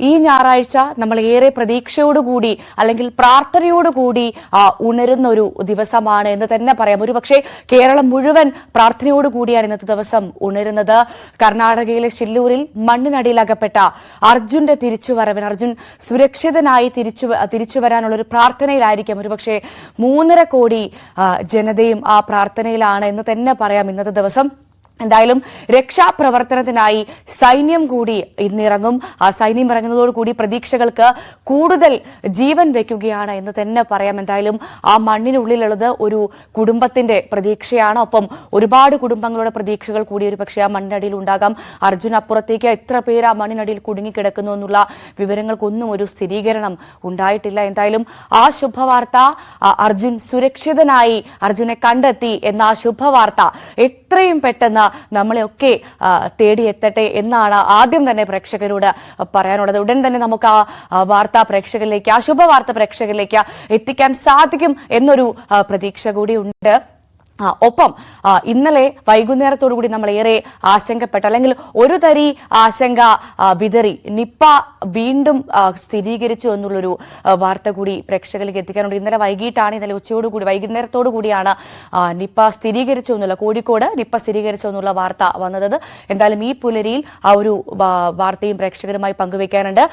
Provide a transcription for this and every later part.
ഈ ഞായറാഴ്ച നമ്മൾ ഏറെ പ്രതീക്ഷയോടുകൂടി അല്ലെങ്കിൽ പ്രാർത്ഥനയോടുകൂടി ഉണരുന്ന ഒരു ദിവസമാണ് എന്ന് തന്നെ പറയാം. ഒരു പക്ഷേ കേരളം മുഴുവൻ പ്രാർത്ഥനയോടുകൂടിയാണ് ഇന്നത്തെ ദിവസം ഉണരുന്നത്. കർണാടകയിലെ ഷില്ലൂരിൽ മണ്ണിനടിയിലകപ്പെട്ട അർജുന്റെ തിരിച്ചുവരവിന് അർജുൻ സുരക്ഷിതനായി തിരിച്ചു തിരിച്ചു വരാനുള്ള ഒരു പ്രാർത്ഥനയിലായിരിക്കാം. ഒരുപക്ഷെ മൂന്നര കോടി ജനതയും ആ പ്രാർത്ഥനയിലാണ് എന്ന് തന്നെ പറയാം ഇന്നത്തെ ദിവസം. എന്തായാലും രക്ഷാപ്രവർത്തനത്തിനായി സൈന്യം കൂടി ഇന്നിറങ്ങും. ആ സൈന്യം ഇറങ്ങുന്നതോടുകൂടി പ്രതീക്ഷകൾക്ക് കൂടുതൽ ജീവൻ വെക്കുകയാണ് എന്ന് തന്നെ പറയാം. എന്തായാലും ആ മണ്ണിനുള്ളിലുള്ളത് ഒരു കുടുംബത്തിന്റെ പ്രതീക്ഷയാണ്. ഒപ്പം ഒരുപാട് കുടുംബങ്ങളുടെ പ്രതീക്ഷകൾ കൂടി ഒരു പക്ഷേ ആ മണ്ണിനടിയിൽ ഉണ്ടാകാം. അർജുൻ അപ്പുറത്തേക്ക് എത്ര പേര് ആ മണ്ണിനടിയിൽ കുടുങ്ങിക്കിടക്കുന്നു എന്നുള്ള വിവരങ്ങൾക്കൊന്നും ഒരു സ്ഥിരീകരണം ഉണ്ടായിട്ടില്ല. എന്തായാലും ആ ശുഭവാർത്ത അർജുൻ സുരക്ഷിതനായി അർജുനെ കണ്ടെത്തി എന്ന ആ ശുഭവാർത്ത എത്രയും പെട്ടെന്ന് നമ്മളെയൊക്കെ തേടിയെത്തട്ടെ എന്നാണ് ആദ്യം തന്നെ പ്രേക്ഷകരോട് പറയാനുള്ളത്. ഉടൻ തന്നെ നമുക്ക് ആ വാർത്താ പ്രേക്ഷകരിലേക്ക് ആ ശുഭവാർത്ത പ്രേക്ഷകരിലേക്ക് എത്തിക്കാൻ സാധിക്കും എന്നൊരു പ്രതീക്ഷ കൂടി ഉണ്ട്. ഒപ്പം ഇന്നലെ വൈകുന്നേരത്തോടുകൂടി നമ്മൾ ഏറെ ആശങ്കപ്പെട്ട. അല്ലെങ്കിൽ ഒരു തരി ആശങ്ക വിതറി. നിപ്പ വീണ്ടും സ്ഥിരീകരിച്ചു എന്നുള്ളൊരു വാർത്ത കൂടി പ്രേക്ഷകരിലേക്ക് എത്തിക്കാനുണ്ട്. ഇന്നലെ വൈകിട്ടാണ് ഇന്നലെ ഉച്ചയോടുകൂടി വൈകുന്നേരത്തോടു കൂടിയാണ് നിപ്പ സ്ഥിരീകരിച്ചു എന്നുള്ള കോഴിക്കോട് നിപ്പ സ്ഥിരീകരിച്ചു എന്നുള്ള വാർത്ത വന്നത്. എന്തായാലും ഈ പുലരിയിൽ ആ ഒരു വാർത്തയും പ്രേക്ഷകരുമായി പങ്കുവെക്കാനുണ്ട്.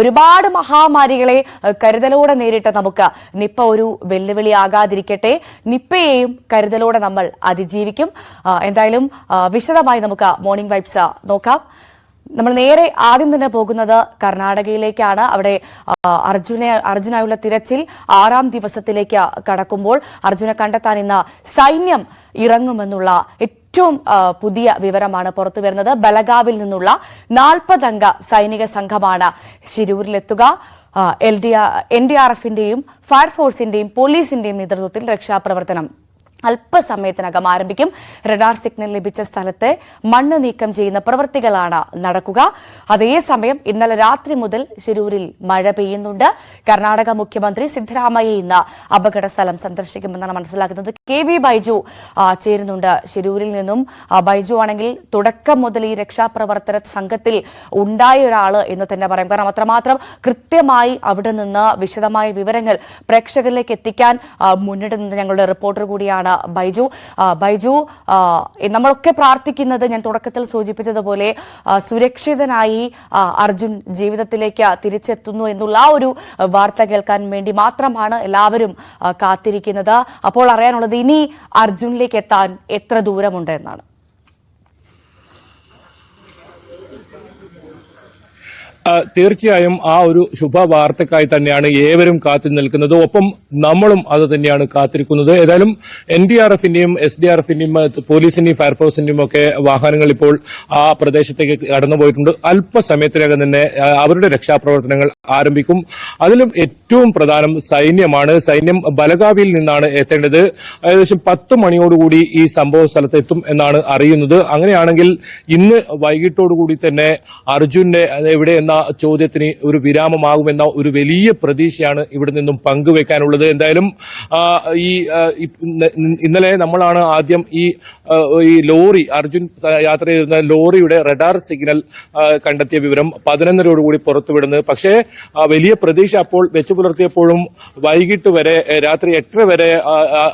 ഒരുപാട് മഹാമാരികളെ കരുതലോടെ നേരിട്ട നമുക്ക് നിപ്പ ഒരു വെല്ലുവിളി ആകാതിരിക്കട്ടെ. നിപ്പയെയും കരുതലോടെ നമ്മൾ അതിജീവിക്കും. എന്തായാലും വിശദമായി നമുക്ക് മോർണിംഗ് വൈബ്സ് നോക്കാം. നമ്മൾ നേരെ ആദ്യം തന്നെ പോകുന്നത് കർണാടകയിലേക്കാണ്. അവിടെ അർജുനെ അർജുനായുള്ള തിരച്ചിൽ ആറാം ദിവസത്തിലേക്ക് കടക്കുമ്പോൾ അർജുനെ കണ്ടെത്താൻ ഇന്ന് സൈന്യം ഇറങ്ങുമെന്നുള്ള ഏറ്റവും പുതിയ വിവരമാണ് പുറത്തു വരുന്നത്. ബലഗാവിൽ നിന്നുള്ള നാൽപ്പതംഗ സൈനിക സംഘമാണ് ശിരൂരിലെത്തുക. L D N D R എഫിന്റെയും ഫയർഫോഴ്സിന്റെയും പോലീസിന്റെയും നേതൃത്വത്തിൽ രക്ഷാപ്രവർത്തനം അല്പസമയത്തിനകം ആരംഭിക്കും. റഡാർ സിഗ്നൽ ലഭിച്ച സ്ഥലത്ത് മണ്ണ് നീക്കം ചെയ്യുന്ന പ്രവൃത്തികളാണ് നടക്കുക. അതേസമയം ഇന്നലെ രാത്രി മുതൽ ശിരൂരിൽ മഴ പെയ്യുന്നുണ്ട്. കർണാടക മുഖ്യമന്ത്രി സിദ്ധരാമയ്യ ഇന്ന് അപകട സ്ഥലം സന്ദർശിക്കുമെന്നാണ് മനസ്സിലാക്കുന്നത്. കെ വി ബൈജു ചേരുന്നുണ്ട് ശിരൂരിൽ നിന്നും. ബൈജു ആണെങ്കിൽ തുടക്കം മുതൽ ഈ രക്ഷാപ്രവർത്തന സംഘത്തിൽ ഉണ്ടായ ഒരാൾ എന്ന് തന്നെ പറയാം. കാരണം അത്രമാത്രം കൃത്യമായി അവിടെ നിന്ന് വിശദമായ വിവരങ്ങൾ പ്രേക്ഷകരിലേക്ക് എത്തിക്കാൻ മുന്നിടുന്നത് ഞങ്ങളുടെ റിപ്പോർട്ടർ കൂടിയാണ് ബൈജു. ബൈജു നമ്മളൊക്കെ പ്രാർത്ഥിക്കുന്നത് ഞാൻ തുടക്കത്തിൽ സൂചിപ്പിച്ചതുപോലെ സുരക്ഷിതനായി അർജുൻ ജീവിതത്തിലേക്ക് തിരിച്ചെത്തുന്നു എന്നുള്ള ആ ഒരു വാർത്ത കേൾക്കാൻ വേണ്ടി മാത്രമാണ് എല്ലാവരും കാത്തിരിക്കുന്നത്. അപ്പോൾ അറിയാനുള്ളത് ഇനി അർജുനിലേക്ക് എത്താൻ എത്ര ദൂരമുണ്ട് എന്നാണ്. തീർച്ചയായും ആ ഒരു ശുഭവാർത്തക്കായി തന്നെയാണ് ഏവരും കാത്തു നിൽക്കുന്നത്. ഒപ്പം നമ്മളും അത് തന്നെയാണ് കാത്തിരിക്കുന്നത്. ഏതായാലും എൻ ഡി ആർ എഫിന്റെയും എസ് ഡി ആർ എഫിന്റെയും പോലീസിന്റെയും ഫയർഫോഴ്സിന്റെയും ഒക്കെ വാഹനങ്ങൾ ഇപ്പോൾ ആ പ്രദേശത്തേക്ക് കടന്നുപോയിട്ടുണ്ട്. അല്പസമയത്തിനകം തന്നെ അവരുടെ രക്ഷാപ്രവർത്തനങ്ങൾ ആരംഭിക്കും. അതിലും ഏറ്റവും പ്രധാനം സൈന്യമാണ്. സൈന്യം ബലഗാവിയിൽ നിന്നാണ് എത്തേണ്ടത്. ഏകദേശം പത്ത് മണിയോടുകൂടി ഈ സംഭവ സ്ഥലത്ത് എത്തും എന്നാണ് അറിയുന്നത്. അങ്ങനെയാണെങ്കിൽ ഇന്ന് വൈകിട്ടോടുകൂടി തന്നെ അർജുന്റെ എവിടെ എന്ന ചോദ്യത്തിന് ഒരു വിരാമമാകുമെന്ന ഒരു വലിയ പ്രതീക്ഷയാണ് ഇവിടെ നിന്നും പങ്കുവെക്കാനുള്ളത്. എന്തായാലും ഈ ഇന്നലെ നമ്മളാണ് ആദ്യം ഈ ഈ ലോറി അർജുൻ യാത്ര ചെയ്യുന്ന ലോറിയുടെ റഡാർ സിഗ്നൽ കണ്ടെത്തിയ വിവരം പതിനൊന്നരയോടുകൂടി പുറത്തുവിടുന്നത് പക്ഷേ വലിയ പ്രതീക്ഷ അപ്പോൾ വെച്ചു പുലർത്തിയപ്പോഴും വൈകിട്ട് വരെ രാത്രി എട്ടര വരെ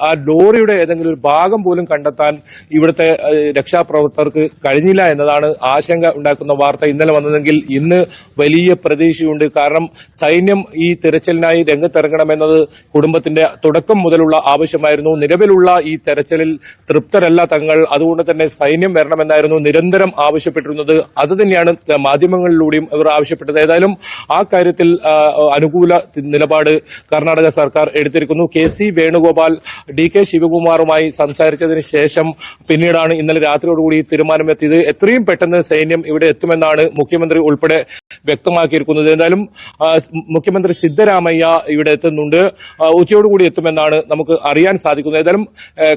ആ ലോറിയുടെ ഏതെങ്കിലും ഒരു ഭാഗം പോലും കണ്ടെത്താൻ ഇവിടുത്തെ രക്ഷാപ്രവർത്തകർക്ക് കഴിഞ്ഞില്ല എന്നതാണ് ആശങ്ക ഉണ്ടാക്കുന്ന വാർത്ത ഇന്നലെ വന്നതെങ്കിൽ ഇന്ന് വലിയ പ്രതീക്ഷയുണ്ട്. കാരണം സൈന്യം ഈ തിരച്ചിലിനായി രംഗത്തിറങ്ങണമെന്നത് കുടുംബത്തിന്റെ തുടക്കം മുതലുള്ള ആവശ്യമായിരുന്നു. നിലവിലുള്ള ഈ തെരച്ചിലിൽ തൃപ്തരല്ല തങ്ങൾ. അതുകൊണ്ട് തന്നെ സൈന്യം വരണമെന്നായിരുന്നു നിരന്തരം ആവശ്യപ്പെട്ടിരുന്നത്. അത് തന്നെയാണ് മാധ്യമങ്ങളിലൂടെയും ഇവർ ആവശ്യപ്പെട്ടത്. ഏതായാലും ആ കാര്യത്തിൽ അനുകൂല നിലപാട് കർണാടക സർക്കാർ എടുത്തിരിക്കുന്നു. K C Venugopal D K ശിവകുമാറുമായി സംസാരിച്ചതിന് ശേഷം പിന്നീടാണ് ഇന്നലെ രാത്രിയോടുകൂടി തീരുമാനമെത്തിയത്. എത്രയും പെട്ടെന്ന് സൈന്യം ഇവിടെ എത്തുമെന്നാണ് മുഖ്യമന്ത്രി ഉൾപ്പെടെ വ്യക്തമാക്കിയിരിക്കുന്നത്. എന്തായാലും മുഖ്യമന്ത്രി സിദ്ധരാമയ്യ ഇവിടെ എത്തുന്നുണ്ട്. ഉച്ചയോടുകൂടി എത്തുമെന്നാണ് നമുക്ക് അറിയാൻ സാധിക്കുന്നത്. ഏതായാലും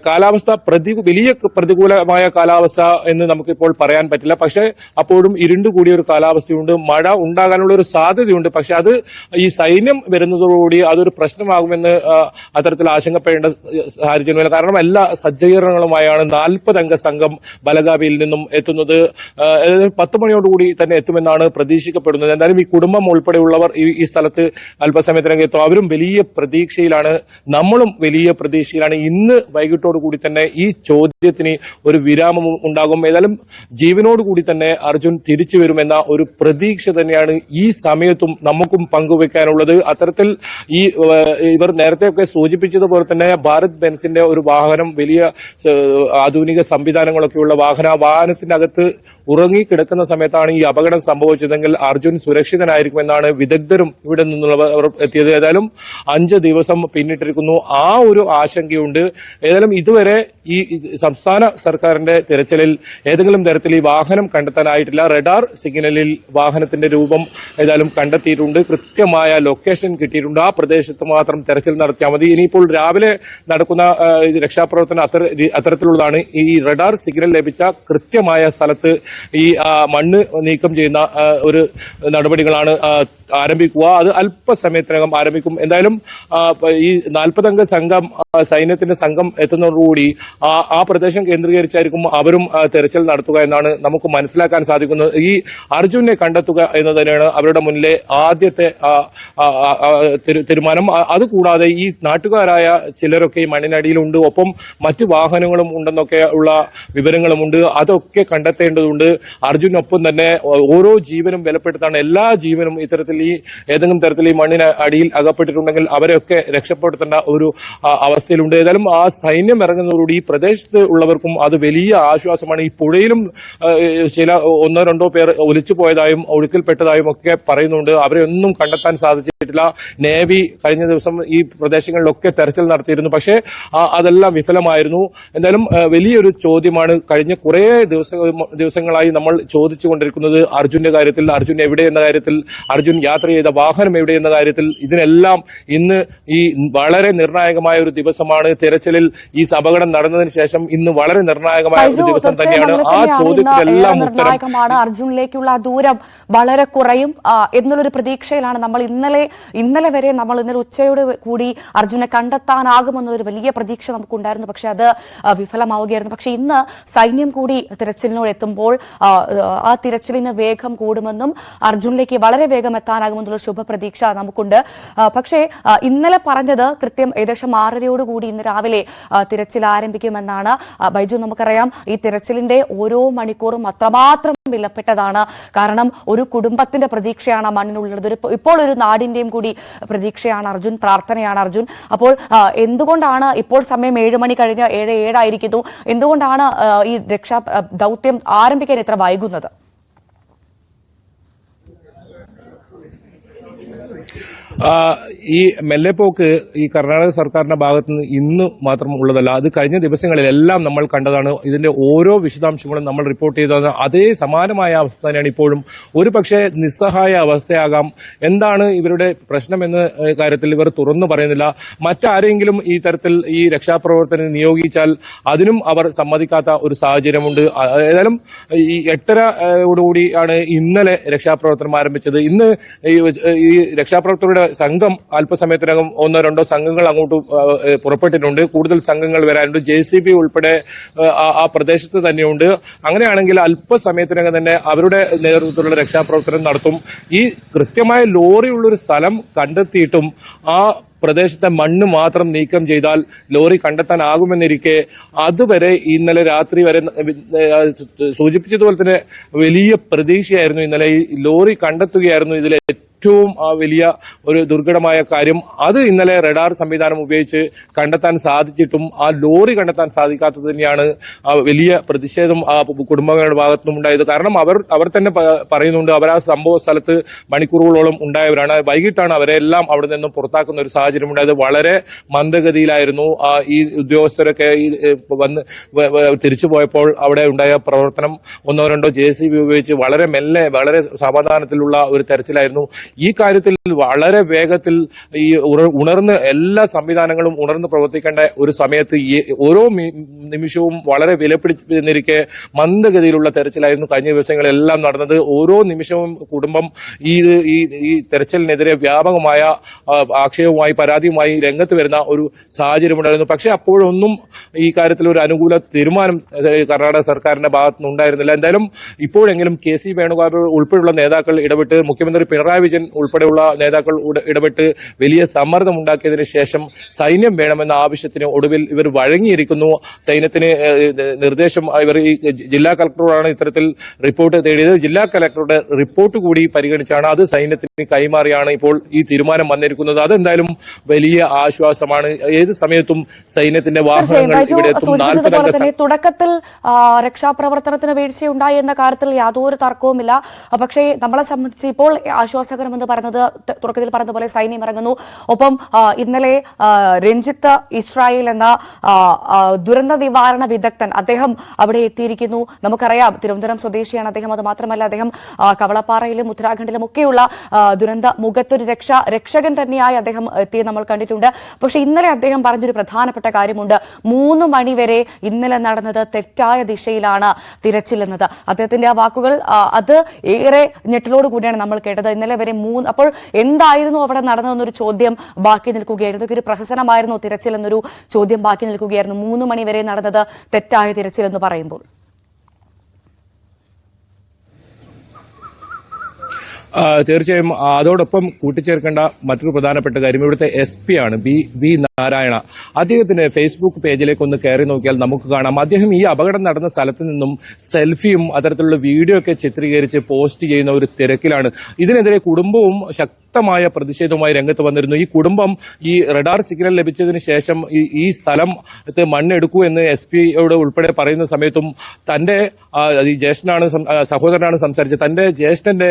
കാലാവസ്ഥ പ്രതി വലിയ പ്രതികൂലമായ കാലാവസ്ഥ എന്ന് നമുക്കിപ്പോൾ പറയാൻ പറ്റില്ല. പക്ഷേ അപ്പോഴും ഇരുണ്ടുകൂടിയ ഒരു കാലാവസ്ഥയുണ്ട്. മഴ ഉണ്ടാകാനുള്ള ഒരു സാധ്യതയുണ്ട്. പക്ഷെ അത് ഈ സൈന്യം വരുന്നതോടുകൂടി അതൊരു പ്രശ്നമാകുമെന്ന് അത്തരത്തിൽ ആശങ്കപ്പെടേണ്ട സാഹചര്യമില്ല കാരണം എല്ലാ സജ്ജീകരണങ്ങളുമായാണ് നാൽപ്പത് അംഗ സംഘം ബലഗാവിയിൽ നിന്നും എത്തുന്നത്. പത്ത് മണിയോടുകൂടി തന്നെ എത്തുമെന്നാണ് പ്രതീക്ഷിക്കപ്പെടുന്നത്. ആവശ്യപ്പെടുന്നത് എന്തായാലും ഈ കുടുംബം ഉൾപ്പെടെയുള്ളവർ ഈ ഈ സ്ഥലത്ത് അല്പസമയത്തിനകം എത്തും. അവരും വലിയ പ്രതീക്ഷയിലാണ്. നമ്മളും വലിയ പ്രതീക്ഷയിലാണ്. ഇന്ന് വൈകിട്ടോടു കൂടി തന്നെ ഈ ചോദ്യത്തിന് ഒരു വിരാമം ഉണ്ടാകും. ഏതായാലും ജീവനോട് കൂടി തന്നെ അർജുൻ തിരിച്ചു വരുമെന്ന ഒരു പ്രതീക്ഷ തന്നെയാണ് ഈ സമയത്തും നമുക്കും പങ്കുവെക്കാനുള്ളത്. അത്തരത്തിൽ ഈ ഇവർ നേരത്തെയൊക്കെ സൂചിപ്പിച്ചതുപോലെ തന്നെ ഭാരത് ബെൻസിന്റെ ഒരു വാഹനം വലിയ ആധുനിക സംവിധാനങ്ങളൊക്കെയുള്ള വാഹന വാഹനത്തിനകത്ത് ഉറങ്ങി കിടക്കുന്ന സമയത്താണ് ഈ അപകടം സംഭവിച്ചതെങ്കിൽ അർജുൻ സുരക്ഷിതനായിരിക്കുമെന്നാണ് വിദഗ്ധരും ഇവിടെ നിന്നുള്ളവർ എത്തിയത്. ഏതായാലും അഞ്ച് ദിവസം പിന്നിട്ടിരിക്കുന്നു. ആ ഒരു ആശങ്കയുണ്ട്. ഏതായാലും ഇതുവരെ ഈ സംസ്ഥാന സർക്കാരിന്റെ തിരച്ചിലിൽ ഏതെങ്കിലും തരത്തിൽ ഈ വാഹനം കണ്ടെത്താനായിട്ടില്ല. റഡാർ സിഗ്നലിൽ വാഹനത്തിന്റെ രൂപം ഏതായാലും കണ്ടെത്തിയിട്ടുണ്ട്. കൃത്യമായ ലൊക്കേഷൻ കിട്ടിയിട്ടുണ്ട്. ആ പ്രദേശത്ത് മാത്രം തെരച്ചിൽ നടത്തിയാൽ മതി. ഇനിയിപ്പോൾ രാവിലെ നടക്കുന്ന രക്ഷാപ്രവർത്തനം അത്തര അത്തരത്തിലുള്ളതാണ്. ഈ റഡാർ സിഗ്നൽ ലഭിച്ച കൃത്യമായ സ്ഥലത്ത് ഈ മണ്ണ് നീക്കം ചെയ്യുന്ന ഒരു നടപടികളാണ് ആരംഭിക്കുക. അത് അല്പസമയത്തിനകം ആരംഭിക്കും. എന്തായാലും ഈ നാൽപ്പതംഗ സംഘം സൈന്യത്തിന്റെ സംഘം എത്തുന്നതോടുകൂടി ആ ആ പ്രദേശം കേന്ദ്രീകരിച്ചായിരിക്കും അവരും തെരച്ചിൽ നടത്തുക എന്നാണ് നമുക്ക് മനസ്സിലാക്കാൻ സാധിക്കുന്നത്. ഈ അർജുനെ കണ്ടെത്തുക എന്ന് തന്നെയാണ് അവരുടെ മുന്നിലെ ആദ്യത്തെ തീരുമാനം. അതുകൂടാതെ ഈ നാട്ടുകാരായ ചിലരൊക്കെ ഈ മണ്ണിനടിയിലുണ്ട് ഒപ്പം മറ്റു വാഹനങ്ങളും ഉണ്ടെന്നൊക്കെ ഉള്ള വിവരങ്ങളുമുണ്ട്. അതൊക്കെ കണ്ടെത്തേണ്ടതുണ്ട്. അർജുനൊപ്പം തന്നെ ഓരോ ജീവനും വിലപ്പെടുത്താണ്. എല്ലാ ജീവനും ഇത്തരത്തിൽ ഈ ഏതെങ്കിലും തരത്തിൽ ഈ മണ്ണിന് അടിയിൽ അകപ്പെട്ടിട്ടുണ്ടെങ്കിൽ അവരെയൊക്കെ രക്ഷപ്പെടുത്തേണ്ട ഒരു അവസ്ഥയിലുണ്ട്. ഏതായാലും ആ സൈന്യം ഇറങ്ങുന്നതോടുകൂടി ഈ പ്രദേശത്ത് ഉള്ളവർക്കും അത് വലിയ ആശ്വാസമാണ്. ഈ പുഴയിലും ചില ഒന്നോ രണ്ടോ പേർ ഒലിച്ചു പോയതായും ഒഴുക്കിൽപ്പെട്ടതായും ഒക്കെ പറയുന്നുണ്ട്. അവരെ ഒന്നും കണ്ടെത്താൻ സാധിച്ചിട്ടില്ല നേവി കഴിഞ്ഞ ദിവസം ഈ പ്രദേശങ്ങളിലൊക്കെ തെരച്ചിൽ നടത്തിയിരുന്നു. പക്ഷേ അതെല്ലാം വിഫലമായിരുന്നു. എന്തായാലും വലിയൊരു ചോദ്യമാണ് കഴിഞ്ഞ കുറേ ദിവസ ദിവസങ്ങളായി നമ്മൾ ചോദിച്ചുകൊണ്ടിരിക്കുന്നത് അർജുന്റെ കാര്യത്തിൽ അർജുൻ എവിടെ എന്ന കാര്യത്തിൽ അർജുൻ യാത്ര ചെയ്ത വാഹനം എവിടെ എന്ന കാര്യത്തിൽ. ഇതിനെല്ലാം ഇന്ന് ഈ വളരെ നിർണായകമായ ഒരു ദിവസമാണ്. തെരച്ചിലിൽ ഈ അപകടം നടന്നതിന് ശേഷം ഇന്ന് വളരെ നിർണായകമായ ഒരു ദിവസം തന്നെയാണ്. ആ ചോദ്യത്തിലെല്ലാം ഉത്തരം അർജുനിലേക്കുള്ള ദൂരം വളരെ കുറയും. എന്നുള്ളൊരു പ്രതീക്ഷയിലാണ് നമ്മൾ ഇന്നലെ ഇന്നലെ വരെ നമ്മൾ ഇന്നലെ ഉച്ചയോട് കൂടി അർജുനെ കണ്ടെത്താനാകുമെന്നൊരു വലിയ പ്രതീക്ഷ നമുക്കുണ്ടായിരുന്നു. പക്ഷെ അത് വിഫലമാവുകയായിരുന്നു. പക്ഷെ ഇന്ന് സൈന്യം കൂടി തിരച്ചിലിനോട് എത്തുമ്പോൾ ആ, തിരച്ചിലിന് വേഗം കൂടുമെന്നും അർജുനിലേക്ക് വളരെ വേഗം എത്താനാകുമെന്നുള്ള ശുഭപ്രതീക്ഷ നമുക്കുണ്ട്. പക്ഷേ ഇന്നലെ പറഞ്ഞത് കൃത്യം ഏകദേശം ആറരയോടുകൂടി ഇന്ന് രാവിലെ തിരച്ചിൽ ആരംഭിക്കുമെന്നാണ് ബൈജു നമുക്കറിയാം. ഈ തിരച്ചിലിന്റെ ഓരോ മണിക്കൂറും അത്രമാത്രം വിലപ്പെട്ടതാണ്. കാരണം ഒരു കുടുംബത്തിന്റെ പ്രതീക്ഷയാണ് മണ്ണിനുള്ളത് ഇപ്പോൾ ഒരു നാടിന്റെയും കൂടി പ്രതീക്ഷയാണ് അർജുൻ പ്രാർത്ഥനയാണ് അർജുൻ. അപ്പോൾ എന്തുകൊണ്ടാണ് ഇപ്പോൾ സമയം ഏഴ് മണി കഴിഞ്ഞ് ഏഴ് ഏഴായിരിക്കുന്നു? എന്തുകൊണ്ടാണ് ഈ രക്ഷാ ദൗത്യം ആരംഭിക്കാൻ ഇത്ര വൈകുന്നത്? ഈ മെല്ലെപ്പോക്ക് ഈ കർണാടക സർക്കാരിന്റെ ഭാഗത്ത് നിന്ന് ഇന്ന് മാത്രം ഉള്ളതല്ല. അത് കഴിഞ്ഞ ദിവസങ്ങളിലെല്ലാം നമ്മൾ കണ്ടതാണ്. ഇതിന്റെ ഓരോ വിശദാംശങ്ങളും നമ്മൾ റിപ്പോർട്ട് ചെയ്തതാണ്. അതേ സമാനമായ അവസ്ഥ തന്നെയാണ് ഇപ്പോഴും. ഒരു പക്ഷേ നിസ്സഹായ അവസ്ഥയാകാം. എന്താണ് ഇവരുടെ പ്രശ്നമെന്ന കാര്യത്തിൽ ഇവർ തുറന്നു പറയുന്നില്ല. മറ്റാരെങ്കിലും ഈ തരത്തിൽ ഈ രക്ഷാപ്രവർത്തനം നിയോഗിച്ചാൽ അതിനും അവർ സമ്മതിക്കാത്ത ഒരു സാഹചര്യമുണ്ട്. ഏതായാലും ഈ എട്ടരയോടുകൂടിയാണ് ഇന്നലെ രക്ഷാപ്രവർത്തനം ആരംഭിച്ചത്. ഇന്ന് ഈ രക്ഷാപ്രവർത്തകരുടെ സംഘം അല്പസമയത്തിനകം ഒന്നോ രണ്ടോ സംഘങ്ങൾ അങ്ങോട്ട് പുറപ്പെട്ടിട്ടുണ്ട്. കൂടുതൽ സംഘങ്ങൾ വരാനുണ്ട്. ജെ സി ബി ഉൾപ്പെടെ ആ പ്രദേശത്ത് തന്നെയുണ്ട്. അങ്ങനെയാണെങ്കിൽ അല്പസമയത്തിനകം തന്നെ അവരുടെ നേതൃത്വത്തിലുള്ള രക്ഷാപ്രവർത്തനം നടത്തും. ഈ കൃത്യമായ ലോറിയുള്ളൊരു സ്ഥലം കണ്ടെത്തിയിട്ടും ആ പ്രദേശത്തെ മണ്ണ് മാത്രം നീക്കം ചെയ്താൽ ലോറി കണ്ടെത്താനാകുമെന്നിരിക്കെ അതുവരെ ഇന്നലെ രാത്രി വരെ സൂചിപ്പിച്ചതുപോലെ തന്നെ വലിയ പ്രതീക്ഷയായിരുന്നു. ഇന്നലെ ഈ ലോറി കണ്ടെത്തുകയായിരുന്നു. ഇതിലെ ഏറ്റവും വലിയ ഒരു ദുർഘടമായ കാര്യം. അത് ഇന്നലെ റഡാർ സംവിധാനം ഉപയോഗിച്ച് കണ്ടെത്താൻ സാധിച്ചിട്ടും ആ ലോറി കണ്ടെത്താൻ സാധിക്കാത്തത് തന്നെയാണ് വലിയ പ്രതിഷേധം ആ കുടുംബങ്ങളുടെ ഭാഗത്തുനിന്നും ഉണ്ടായത്. കാരണം അവർ അവർ തന്നെ പറയുന്നുണ്ട് അവർ ആ സംഭവ സ്ഥലത്ത് മണിക്കൂറുകളോളം ഉണ്ടായവരാണ്. വൈകിട്ടാണ് അവരെ എല്ലാം അവിടെ നിന്നും പുറത്താക്കുന്ന ഒരു സാഹചര്യം ഉണ്ടായത്. വളരെ മന്ദഗതിയിലായിരുന്നു ആ ഈ ഉദ്യോഗസ്ഥരൊക്കെ ഈ വന്ന് തിരിച്ചു പോയപ്പോൾ അവിടെ ഉണ്ടായ പ്രവർത്തനം. ഒന്നോ രണ്ടോ ജെ സി ബി ഉപയോഗിച്ച് വളരെ മെല്ലെ വളരെ സമാധാനത്തിലുള്ള ഒരു തെരച്ചിലായിരുന്നു. ഈ കാര്യത്തിൽ വളരെ വേഗത്തിൽ ഈ ഉണ- ഉണർന്ന് എല്ലാ സംവിധാനങ്ങളും ഉണർന്ന് പ്രവർത്തിക്കേണ്ട ഒരു സമയത്ത് ഓരോ നിമിഷവും വളരെ വിലപിടിച്ചിരിക്കെ മന്ദഗതിയിലുള്ള തെരച്ചിലായിരുന്നു കഴിഞ്ഞ ദിവസങ്ങളെല്ലാം നടന്നത്. ഓരോ നിമിഷവും കുടുംബം ഈ ഈ തെരച്ചിലിനെതിരെ വ്യാപകമായ ആക്ഷേപവുമായി പരാതിയുമായി രംഗത്ത് വരുന്ന ഒരു സാഹചര്യമുണ്ടായിരുന്നു. പക്ഷേ അപ്പോഴൊന്നും ഈ കാര്യത്തിൽ ഒരു അനുകൂല തീരുമാനം കർണാടക സർക്കാരിന്റെ ഭാഗത്തുനിന്ന് ഉണ്ടായിരുന്നില്ല എന്തായാലും ഇപ്പോഴെങ്കിലും കെ സി വേണുഗോപാൽ ഉൾപ്പെടെയുള്ള നേതാക്കൾ ഇടപെട്ട് മുഖ്യമന്ത്രി പിണറായി വിജയൻ ഉൾപ്പെടെയുള്ള നേതാക്കൾ ഇടപെട്ട് വലിയ സമ്മർദ്ദം ഉണ്ടാക്കിയതിനു ശേഷം സൈന്യം വേണമെന്ന ആവശ്യത്തിന് ഒടുവിൽ ഇവർ വഴങ്ങിയിരിക്കുന്നു. സൈന്യത്തിന് നിർദ്ദേശം ഇവർ ഈ ജില്ലാ കളക്ടറോടാണ് ഇത്തരത്തിൽ റിപ്പോർട്ട് തേടിയത്. ജില്ലാ കളക്ടറുടെ റിപ്പോർട്ട് കൂടി പരിഗണിച്ചാണ് അത് സൈന്യത്തിന് കൈമാറിയാണ് ഇപ്പോൾ ഈ തീരുമാനം വന്നിരിക്കുന്നത്. അതെന്തായാലും വലിയ ആശ്വാസമാണ്. ഏത് സമയത്തും സൈന്യത്തിന്റെ വാഹനങ്ങൾ ഇവിടെ എത്തും. തുടക്കത്തിൽ രക്ഷാപ്രവർത്തനത്തിന് വീഴ്ചയുണ്ടായി എന്ന കാര്യത്തിൽ യാതൊരു തർക്കവുമില്ല. പക്ഷേ നമ്മളെ സംബന്ധിച്ച് ഇപ്പോൾ ആശ്വാസകരമെന്ന് പറയുന്നത് പറഞ്ഞത് തുടക്കത്തിൽ പറഞ്ഞതുപോലെ സൈന്യം ഇറങ്ങുന്നു. ഒപ്പം ഇന്നലെ രഞ്ജിത്ത് ഇസ്രായേൽ എന്ന ദുരന്ത നിവാരണ വിദഗ്ധൻ അദ്ദേഹം അവിടെ എത്തിയിരിക്കുന്നു. നമുക്കറിയാം തിരുവനന്തപുരം സ്വദേശിയാണ് അദ്ദേഹം. അത് മാത്രമല്ല അദ്ദേഹം കവളപ്പാറയിലും ഉത്തരാഖണ്ഡിലും ഒക്കെയുള്ള ദുരന്ത മുഖത്തൊരു രക്ഷ രക്ഷകൻ തന്നെയായി അദ്ദേഹം എത്തിയത് നമ്മൾ കണ്ടിട്ടുണ്ട്. പക്ഷെ ഇന്നലെ അദ്ദേഹം പറഞ്ഞൊരു പ്രധാനപ്പെട്ട കാര്യമുണ്ട്. മൂന്ന് മണിവരെ ഇന്നലെ നടന്നത് തെറ്റായ ദിശയിലാണ് തിരച്ചിലെന്നത്. അദ്ദേഹത്തിന്റെ ആ വാക്കുകൾ അത് ഏറെ ഞെട്ടലോട് കൂടിയാണ് നമ്മൾ കേട്ടത്. ഇന്നലെ വരെ മൂന്ന്. അപ്പോൾ എന്തായിരുന്നു അവിടെ നടന്നതെന്നൊരു ചോദ്യം ബാക്കി നിൽക്കുകയായിരുന്നു. ഒരു പ്രഹസനമായിരുന്നു തിരച്ചിൽ എന്നൊരു ചോദ്യം ബാക്കി നിൽക്കുകയായിരുന്നു. മൂന്ന് മണിവരെ നടന്നത് തെറ്റായ തിരച്ചിൽ എന്ന് പറയുമ്പോൾ. തീർച്ചയായും അതോടൊപ്പം കൂട്ടിച്ചേർക്കേണ്ട മറ്റൊരു പ്രധാനപ്പെട്ട കാര്യം ഇവിടുത്തെ എസ് പി ആണ് ബി വി നാരായണ. അദ്ദേഹത്തിന്റെ ഫേസ്ബുക്ക് പേജിലേക്ക് ഒന്ന് കയറി നോക്കിയാൽ നമുക്ക് കാണാം. അദ്ദേഹം ഈ അപകടം നടന്ന സ്ഥലത്ത് നിന്നും സെൽഫിയും അത്തരത്തിലുള്ള വീഡിയോ ഒക്കെ ചിത്രീകരിച്ച് പോസ്റ്റ് ചെയ്യുന്ന ഒരു തിരക്കിലാണ്. ഇതിനെതിരെ കുടുംബവും ശക്തമായ പ്രതിഷേധവുമായി രംഗത്ത് വന്നിരുന്നു. ഈ കുടുംബം ഈ റഡാർ സിഗ്നൽ ലഭിച്ചതിന് ശേഷം ഈ സ്ഥലം മണ്ണെടുക്കൂ എന്ന് എസ് പിയോട് ഉൾപ്പെടെ പറയുന്ന സമയത്തും തന്റെ ജ്യേഷ്ഠനാണ് സഹോദരനാണ് സംസാരിച്ചത്. തന്റെ ജ്യേഷ്ഠന്റെ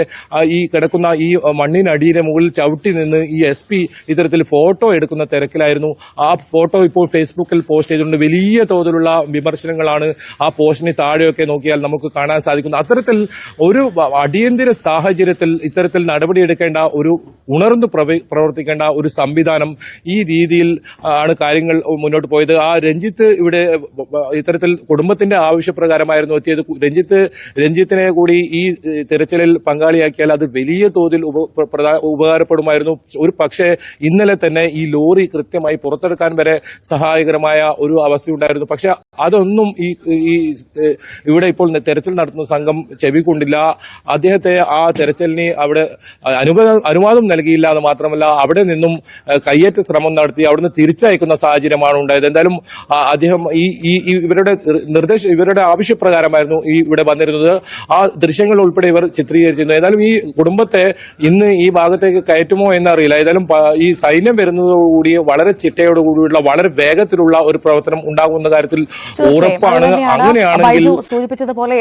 ഈ കിടക്കുന്ന ഈ മണ്ണിനടിയിലെ മുകളിൽ ചവിട്ടി നിന്ന് ഈ എസ് പി ഇത്തരത്തിൽ ഫോട്ടോ എടുക്കുന്ന തിരക്കിലായിരുന്നു. ആ ഫോട്ടോ ഇപ്പോൾ ഫേസ്ബുക്കിൽ പോസ്റ്റ് ചെയ്തിട്ടുണ്ട്. വലിയ തോതിലുള്ള വിമർശനങ്ങളാണ് ആ പോസ്റ്റിന് താഴെയൊക്കെ നോക്കിയാൽ നമുക്ക് കാണാൻ സാധിക്കുന്നത് അത്തരത്തിൽ ഒരു അടിയന്തര സാഹചര്യത്തിൽ ഇത്തരത്തിൽ നടപടിയെടുക്കേണ്ട ഒരു ഉണർന്നു പ്രവർത്തിക്കേണ്ട ഒരു സംവിധാനം ഈ രീതിയിൽ ആണ് കാര്യങ്ങൾ മുന്നോട്ട് പോയത്. ആ രഞ്ജിത്ത് ഇവിടെ ഇത്തരത്തിൽ കുടുംബത്തിന്റെ ആവശ്യപ്രകാരമായിരുന്നു എത്തിയത്. രഞ്ജിത്ത് രഞ്ജിത്തിനെ കൂടി ഈ തിരച്ചിലിൽ പങ്കാളിയാക്കിയാൽ അത് വലിയ തോതിൽ ഉപകാരപ്പെടുമായിരുന്നു. ഒരു പക്ഷേ ഇന്നലെ തന്നെ ഈ ലോറി കൃത്യമായി പുറത്തെടുക്കാൻ വരെ സഹായകരമായ ഒരു അവസ്ഥയുണ്ടായിരുന്നു. പക്ഷെ അതൊന്നും ഈ ഈ ഇവിടെ ഇപ്പോൾ തെരച്ചിൽ നടത്തുന്ന സംഘം ചെവിക്കൊണ്ടില്ല അദ്ദേഹത്തെ ആ തെരച്ചിലിന് അവിടെ അനുവാദം നൽകിയില്ല എന്ന് മാത്രമല്ല അവിടെ നിന്നും കയ്യേറ്റ ശ്രമം നടത്തി അവിടുന്ന് തിരിച്ചയക്കുന്ന സാഹചര്യമാണ് ഉണ്ടായത്. എന്തായാലും അദ്ദേഹം ഈ ഈ ഇവരുടെ നിർദ്ദേശ ഇവരുടെ ആവശ്യപ്രകാരമായിരുന്നു ഈ ഇവിടെ വന്നിരുന്നത്. ആ ദൃശ്യങ്ങൾ ഉൾപ്പെടെ ഇവർ ചിത്രീകരിച്ചിരുന്നു. ഏതായാലും ഈ കുടുംബത്തെ ഇന്ന് ഈ ഭാഗത്തേക്ക് കയറ്റുമോ എന്നറിയില്ല. ഏതായാലും ഈ സൈന്യം വരുന്നതോടുകൂടി വളരെ ചിട്ടയോടുകൂടിയുള്ള വളരെ വേഗത്തിലുള്ള ഒരു പ്രവർത്തനം ഉണ്ടാകുന്ന കാര്യത്തിൽ ഉറപ്പാണ്. അങ്ങനെയാണെങ്കിൽ സൂചിപ്പിച്ചതുപോലെ